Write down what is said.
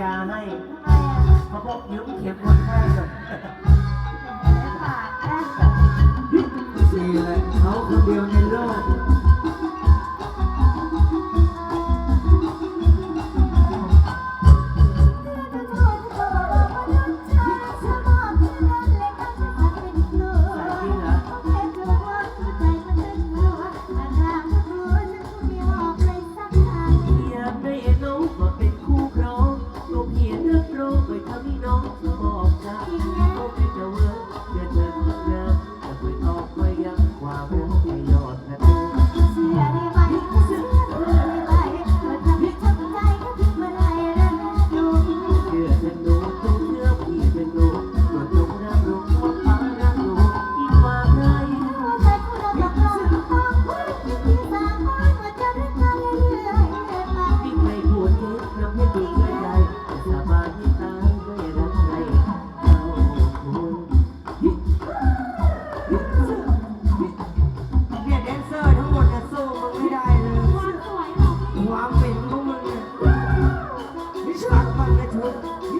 ยาให้เขาบอกยืมเข็มคนไข้ก่อนดีเลยเขาคนเดียวในโลก รู้ไม่ทำให้น้องบอกใจ ความเหม็นของมึงเนี่ยนิสักมันในชุด